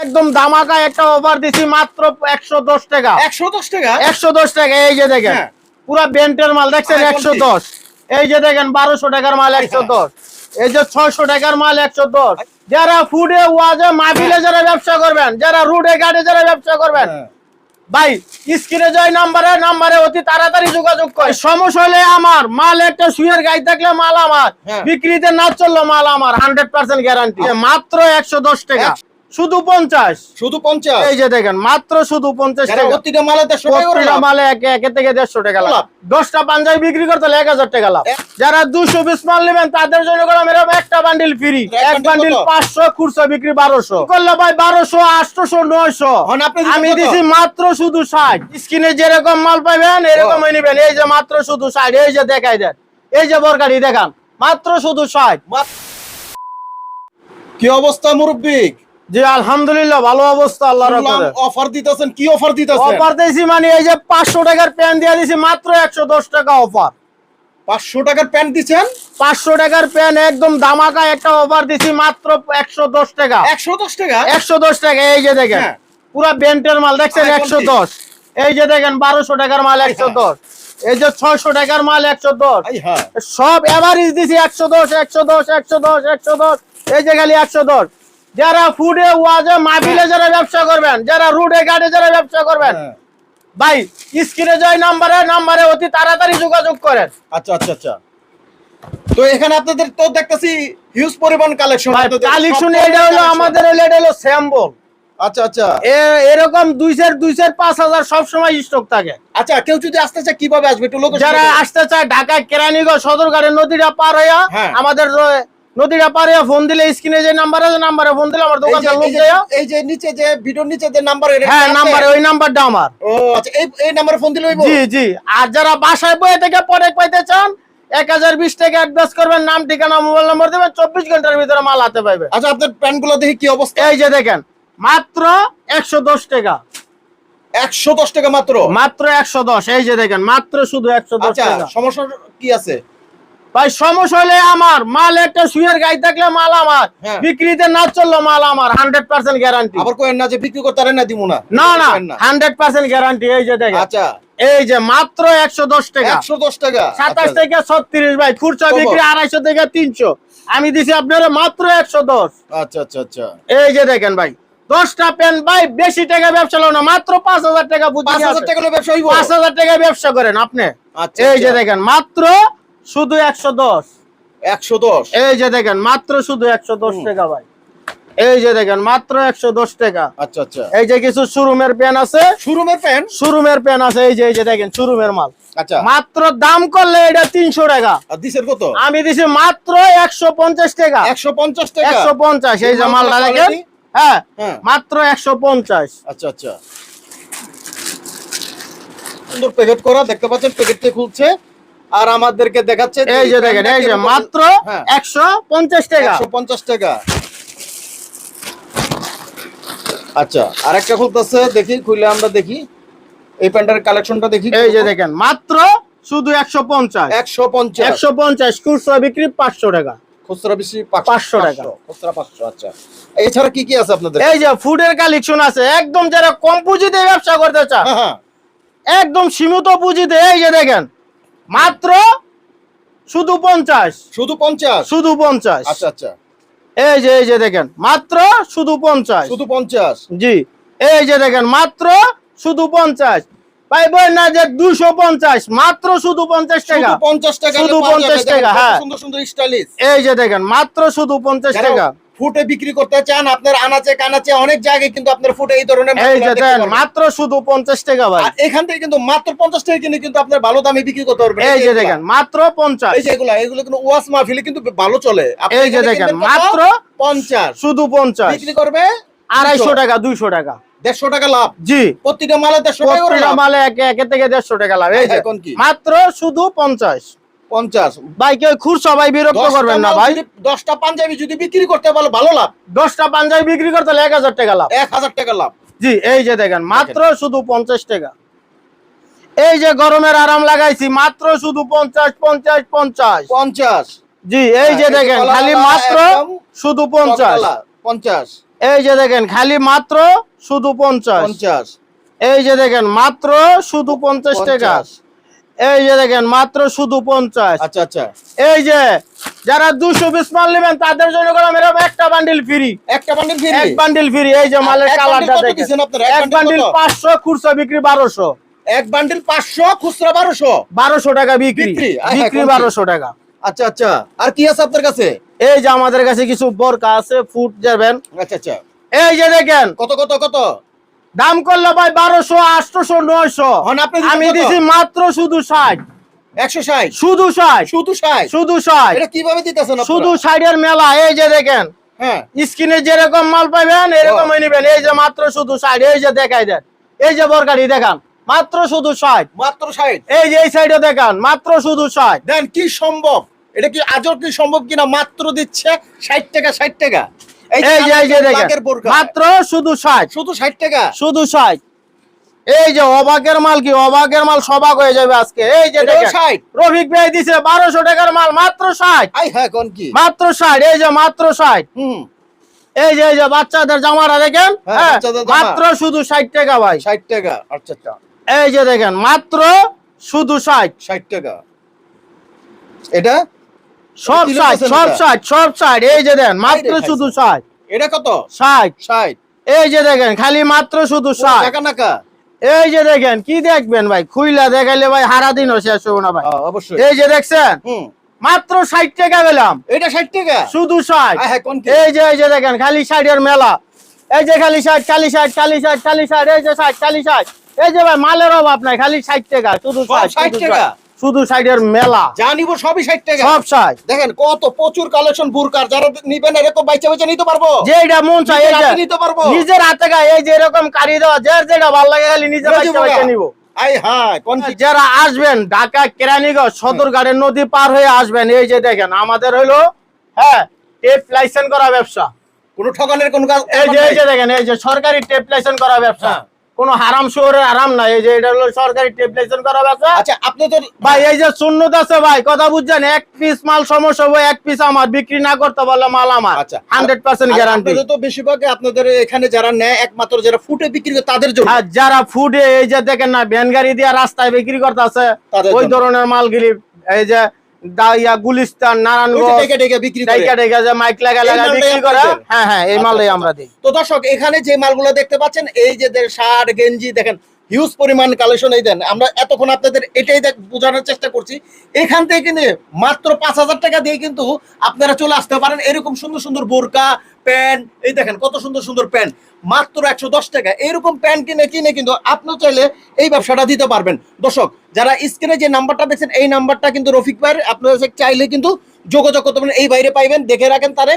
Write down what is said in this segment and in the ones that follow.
একদম দামাকা একটা অফার দিছি মাত্র একশো দশ টাকা। একশো দশ টাকা? একশো দশ টাকা এই যে দেখেন। হ্যাঁ। পুরা বেন্টের মাল দেখছেন হ্যাঁ, একশো দশ। এই যে দেখেন বারোশো টাকার মাল একশো দশ। এই যে ছয়শো টাকার মাল একশো দশ। যারা ফুডে ওয়াজে মাহফিলে যারা ব্যবসা করবেন যারা রুডে গাড়ি যারা ব্যবসা করবেন হ্যাঁ। ভাই স্ক্রিনে জয় নাম্বারে নাম্বারে অতি তাড়াতাড়ি যোগাযোগ করে সমস্যা হলে আমার মাল একটা সুইয়ের গাই থাকলে মাল আমার। হ্যাঁ। বিক্রিতে না চলল মাল আমার হান্ড্রেড পার্সেন্ট গ্যারান্টি মাত্র একশো দশ টাকা। শুধু পঞ্চাশ। শুধু পঞ্চাশ? এই যে দেখেন মাত্র শুধু পঞ্চাশ প্রতিটা মালে একে একে থেকে দেড়শো টাকা লাভ। দশটা পাঞ্জাবি বিক্রি করতে এক হাজার টাকা লাভ। যারা দুশো পিস মাল নেবেন তাদের জন্য করলাম এরকম একটা বান্ডিল ফ্রি এক বান্ডিল পাঁচশো খুচরা বিক্রি বারোশো। করলে ভাই বারোশো আটশোশো নয়শো? আমি দিছি মাত্র শুধু ষাট। স্ক্রিনে যেরকম মাল পাইবেন এরকমই নিবেন। এই যে মাত্র শুধু ষাট এই যে দেখাই দেন। এই যে বরকারি দেখান। মাত্র শুধু ষাট। কি অবস্থা মুরব্বী? জি আলহামদুলিল্লাহ ভালো অবস্থা আল্লাহর রহমতে। অফার দিতেছেন কি অফার দিতেছেন? অফার দিয়েছি মানে এই যে পাঁচশো টাকার প্যান দিয়ে দিছি মাত্র একশো দশ টাকা অফার। পাঁচশো টাকার প্যান্ট দিচ্ছেন? পাঁচশো টাকার প্যান একদম দামাকা একটা অফার দিছি মাত্র একশো দশ টাকা। একশো দশ টাকা? একশো দশ টাকা এই যে দেখেন। হ্যাঁ। পুরা বেন্টের মাল দেখছেন হ্যাঁ, একশো কোনটি? দশ এই যে দেখেন বারোশো টাকার মাল একশো দশ। এই যে ছয়শো টাকার মাল একশো দশ। আই হ্যাঁ। সব এভারেজ দিছি একশো দশ একশো দশ একশো দশ একশো দশ। এই যে খালি একশো দশ। যারা ফুডে ওয়াজে মাহফিলে যারা ব্যবসা করবেন যারা রুডে গাড়ি যারা ব্যবসা করবেন হ্যাঁ। ভাই স্ক্রিনে জয় নাম্বারে নাম্বারে অতি তাড়াতাড়ি যোগাযোগ করেন। আচ্ছা আচ্ছা আচ্ছা। তো এখানে আপনাদের তো দেখতেছি হিউজ পরিমাণ কালেকশন ভাই কালেকশন এটা হলো আমাদের এটা হলো স্যাম্বল আচ্ছা আচ্ছা। এরকম দুই সেট দুই সেট পাঁচ হাজার সবসময় স্টক থাকে। আচ্ছা কেউ যদি আসতে চায় কীভাবে আসবে? একটু লোক যারা আসতে চায় ঢাকা কেরানীগঞ্জ সদরঘাটে নদীটা পার হইয়া হ্যাঁ। আমাদের র- নদীটা ফোন দিলে স্ক্রিনে যে নাম্বার আছে নাম্বারে ফোন দিলে আমার দোকানটা লোক দেয়া এই যে নিচে যে ভিডিওর নিচে যে নাম্বার হ্যাঁ নাম্বারে ওই নাম্বারটা আমার। ও আচ্ছা এই এই নাম্বারে ফোন দিলে হইব? জি জি। আর যারা বাসায় বয়ে থেকে পরে পাইতে চান এক হাজার বিশ টাকা অ্যাডভান্স করবেন নাম ঠিকানা মোবাইল নম্বর দেবেন চব্বিশ ঘণ্টার ভিতরে মাল হাতে পাইবে। আচ্ছা আপনার প্যান্টগুলো দেখি কি অবস্থা? এই যে দেখেন মাত্র একশো দশ টাকা। একশো দশ টাকা মাত্র? মাত্র একশো দশ এই যে দেখেন মাত্র শুধু একশো দশ আচ্ছা টাকা। সমস্যা কি আছে? ভাই সমস্যা হলে আমার। মাল একটা সুইয়ের গাই থাকলে মাল আমার। হ্যাঁ। বিক্রিতে না চলল মাল আমার। হান্ড্রেড পার্সেন্ট গ্যারান্টি আবার কোয়েন না যে বিক্রি করতে পারেন না দিব না। না না। হান্ড্রেড পার্সেন্ট গ্যারান্টি এই যে দেখেন। আচ্ছা। এই যে মাত্র একশো দশ টাকা। একশো দশ টাকা। সাতাশ আচ্ছা। থেকে ছত্রিশ ভাই খুচরা বিক্রি আড়াইশো থেকে তিনশো। আমি দিছি আপনার মাত্র একশো দশ। আচ্ছা আচ্ছা আচ্ছা। এই যে দেখেন ভাই দশটা পেন ভাই বেশি টাকা ব্যবসা না। মাত্র পাঁচ হাজার টাকা বুঝি পাঁচ হাজার টাকা ব্যবসা পাঁচ হাজার টাকা ব্যবসা করেন আপনি। আচ্ছা এই যে আচ্ছা। দেখেন মাত্র শুধু একশো দশ। একশো দশ? এই যে দেখেন মাত্র শুধু একশো দশ টাকা ভাই। এই যে দেখেন মাত্র একশো দশ টাকা। আচ্ছা আচ্ছা। এই যে কিছু শোরুমের পেন আছে। শোরুমের প্যান্ট শোরুমের পেন আছে এই যে এই যে দেখেন শোরুমের মাল। আচ্ছা। মাত্র দাম করলে এটা তিনশো টাকা। আর কত? আমি দিছি মাত্র একশো পঞ্চাশ টাকা। একশো পঞ্চাশ টাকা? একশো পঞ্চাশ এই যে মালটা দেখেন। হ্যাঁ হ্যাঁ। মাত্র একশো পঞ্চাশ। আচ্ছা আচ্ছা। সুন্দর প্যাকেট করা দেখতে পাচ্ছেন প্যাকেটটা খুলছে। আর আমাদেরকে দেখাচ্ছে এই যে দেখেন এই যে মাত্র হ্যাঁ। একশো পঞ্চাশ টাকা। একশো পঞ্চাশ টাকা। আচ্ছা আর একটা খুলতেছে দেখি খুলে আমরা দেখি। এই প্যান্টের কালেকশনটা দেখি এই যে দেখেন মাত্র শুধু একশো পঞ্চাশ। একশো পঞ্চাশ। একশো পঞ্চাশ খুচরা বিক্রি পাঁচশো টাকা। খুচরা বেশি 500 টাকা। খুচরা পাঁচশো আচ্ছা। এছাড়া কি কি আছে আপনাদের? এই যে ফুডের কালেকশন আছে একদম যারা কম পুঁজিতে ব্যবসা করতে চান হ্যাঁ, হ্যাঁ। একদম সীমিত পুঁজিতে এই যে দেখেন মাত্র শুধু পঞ্চাশ। শুধু পঞ্চাশ? শুধু পঞ্চাশ। আচ্ছা আচ্ছা। এই যে এই যে দেখেন মাত্র শুধু পঞ্চাশ। শুধু পঞ্চাশ? জি এই যে দেখেন মাত্র শুধু পঞ্চাশ। না যে দুশো পঞ্চাশ মাত্র শুধু পঞ্চাশ টাকা। পঞ্চাশ টাকা শুধু। 50 টাকা, হ্যাঁ। সুন্দর সুন্দর স্টাইলিশ। এই যে দেখেন মাত্র শুধু পঞ্চাশ টাকা। ফুটে বিক্রি করতে চান আপনার আনাচে কানাচে অনেক জায়গায় কিন্তু আপনার ফুটে এই ধরনের। মাত্র শুধু পঞ্চাশ টাকা ভাই। এখান থেকে কিন্তু মাত্র পঞ্চাশ টাকা কিনে কিন্তু আপনার ভালো দামে বিক্রি করতে পারবেন। এই যে দেখেন মাত্র পঞ্চাশ। এই যে এগুলা কিন্তু ওয়াস মাহফিলে কিন্তু ভালো চলে। এই যে দেখেন মাত্র পঞ্চাশ। শুধু পঞ্চাশ। বিক্রি করবে আড়াইশো টাকা দুইশো টাকা। দেড়শো টাকা লাভ। জি। প্রতিটা মালে দেড়শো টাকা লাভ। মালে একে একে থেকে দেড়শো টাকা লাভ। এই এখন কি? মাত্র শুধু পঞ্চাশ। পঞ্চাশ। ভাই কেউ খুরসা ভাই বিরক্ত করবেন না ভাই। দশটা পাঞ্জাবি যদি বিক্রি করতে পারো ভালো লাভ। দশটা পাঞ্জাবি বিক্রি করতে হলে এক হাজার টাকা লাভ। এক হাজার টাকা লাভ। জি এই যে দেখেন মাত্র শুধু পঞ্চাশ টাকা। এই যে গরমের আরাম লাগাইছি মাত্র শুধু পঞ্চাশ পঞ্চাশ পঞ্চাশ। পঞ্চাশ। জি এই যে হ্যাঁ, দেখেন খালি মাত্র শুধু পঞ্চাশ। পঞ্চাশ। এই যে দেখেন খালি মাত্র শুধু পঞ্চাশ। পঞ্চাশ। এই যে দেখেন মাত্র শুধু পঞ্চাশ টাকা। এই যে দেখেন মাত্র শুধু পঞ্চাশ। আচ্ছা আচ্ছা। এই যে যারা দুশো পিস মাল নেবেন তাদের জন্য করলাম এরকম একটা বান্ডিল ফ্রি একটা বান্ডিল ফ্রি এক বান্ডিল ফ্রি এই যে মালের এক কালারটা দেখেন। এক এক বান্ডিল পাঁচশো খুচরা বিক্রি বারোশো। এক বান্ডিল পাঁচশো খুচরা বারোশো? বারোশো টাকা বিক্রি। বিক্রি? বিক্রি বারোশো টাকা। আচ্ছা আচ্ছা। আর কি আছে আপনার কাছে? এই যে আমাদের কাছে কিছু বোরকা আছে ফুট যাবেন। আচ্ছা আচ্ছা। এই যে দেখেন। কত কত কত? দাম করলে ভাই বারোশো আটশোশো নয়শো। আমি? দিছি মাত্র শুধু ষাট। একশো ষাট? শুধু ষাট। শুধু ষাট? শুধু ষাট। এটা কীভাবে দিতেছেন? শুধু ষাটের মেলা এই যে দেখেন। হ্যাঁ। যেরকম মাল পাবেন এরকমই নিবেন। এই যে মাত্র শুধু ষাট এই যে দেখাই দেন। এই যে বরকারি দেখান। মাত্র শুধু ষাট। মাত্র ষাট? এই যে এই সাইডে দেখান মাত্র শুধু ষাট। দেন কি সম্ভব? এটা কি আজও কি সম্ভব কিনা? মাত্র দিচ্ছে ষাট টাকা ষাট টাকা? এই যে এই যে দেখেন মাত্র শুধু ষাট। শুধু ষাট টাকা? শুধু ষাট। এই যে অবাকের মাল কি? অবাকের মাল সবাক হয়ে যাবে আজকে। এই যে দেখেন ষাট। রফিক ভাই দিছে বারোশো টাকার মাল মাত্র ষাট। আই হ্যাঁ কোন কি? মাত্র ষাট এই যে মাত্র ষাট। হুম। এই যে এই যে বাচ্চাদের জামাটা দেখেন হ্যাঁ, হ্যাঁ, মাত্র শুধু ষাট টাকা ভাই। ষাট টাকা আচ্ছা আচ্ছা। এই যে দেখেন মাত্র শুধু ষাট। ষাট টাকা। এটা? সব আছে সব? ষাট সব ষাট এই যে দেন মাত্র শুধু ষাট এটা কত? ষাট ষাট এই যে দেখেন খালি মাত্র শুধু টাকা নাকা এই যে দেখেন কি দেখবেন ভাই? খুইলা দেখাইলে ভাই হারা দিনও শেষ হব না ভাই। অবশ্যই। এই যে দেখছেন? মাত্র ষাট টাকা পেলাম। এটা ষাট টাকা? শুধু ষাট এই যে এই যে দেখেন খালি ষাটের মেলা। এই যে খালি ষাট খালি ষাট খালি ষাট খালি ষাট এই যে ষাট খালি ষাট এই যে ভাই মালের অভাব নাই খালি ষাট টাকা শুধু ষাট টাকা? শুধু ষাটের মেলা। যা নিবো সবই ষাট টাকা। সব ষাট। দেখেন কত প্রচুর কালেকশন বুরকার। যারা নিবেন এরকম বাইচা বাইচা নিতে পারব। যেটা মন চাই এই যে নিতে পারব। নিজের হাতে গায়ে এই যে এরকম কারি দেওয়া যার যেটা ভালো লাগে খালি নিজের বাচ্চা বুঝা। বাচ্চা নিবো। আই হ্যাঁ কোন যারা আসবেন ঢাকা কেরানীগঞ্জ সদরঘাটের নদী পার হয়ে আসবেন এই যে দেখেন আমাদের হলো হ্যাঁ টেপ লাইসেন্স করা ব্যবসা। কোন ঠকানের কোন কাজ এই যে এই যে দেখেন এই যে সরকারি টেপ লাইসেন্স করা ব্যবসা। হ্যাঁ। কোনো হারাম শহরের আরাম নাই এই যে এটা হলো সরকারি টেপ করা ব্যবসা আচ্ছা আপনি তো ভাই এই যে শূন্যত আছে ভাই কথা বুঝছেন এক পিস মাল সমস্যা হবে এক পিস আমার বিক্রি না করতে পারলে মাল আমার আচ্ছা। হান্ড্রেড পার্সেন্ট আর গ্যারান্টি আপনাদের তো বেশিরভাগ আপনাদের এখানে যারা নেয় একমাত্র যারা ফুটে বিক্রি করে তাদের জন্য আর যারা ফুডে এই যে দেখেন না ভ্যান গাড়ি দিয়ে রাস্তায় বিক্রি করতেছে ওই। ধরনের মালগুলি এই যে দাইয়া গুলিস্তান নারায়ণগঞ্জ। বিক্রি যে মাইক লাগা লাগা বিক্রি করে। হ্যাঁ হ্যাঁ এই আচ্ছা, মালটাই আচ্ছা। আমরা দিই। তো দর্শক এখানে যে মালগুলো দেখতে পাচ্ছেন এই যে শার্ট গেঞ্জি দেখেন হিউজ পরিমাণ কালেকশন এই দেন। আমরা এতক্ষণ আপনাদের এটাই বোঝানোর চেষ্টা করছি। এখান থেকে কিনে মাত্র পাঁচ হাজার টাকা দিয়ে কিন্তু আপনারা চলে আসতে পারেন। এরকম সুন্দর সুন্দর বোরকা, প্যান্ট, এই দেখেন কত সুন্দর সুন্দর প্যান্ট। মাত্র একশো দশ টাকা। এরকম প্যান্ট কিনে কিনে কিন্তু আপনি চাইলে এই ব্যবসাটা দিতে পারবেন। দর্শক, যারা স্ক্রিনে যে নাম্বারটা দেখছেন, এই নাম্বারটা কিন্তু রফিক ভাইয়ের। আপনারা চাইলে কিন্তু যোগাযোগ করতে পারেন। এই বাইরে পাইবেন, দেখে রাখেন তারে।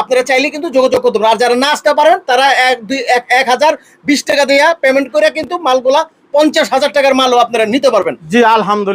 আপনারা চাইলে কিন্তু যোগাযোগ করতে পারেন। আর যারা না আসতে পারেন, তারা এক, দুই, এক হাজার বিশ টাকা দিয়ে পেমেন্ট করে কিন্তু মালগুলা পঞ্চাশ হাজার টাকার মালও আপনারা নিতে পারবেন। জি, আলহামদুলিল্লাহ।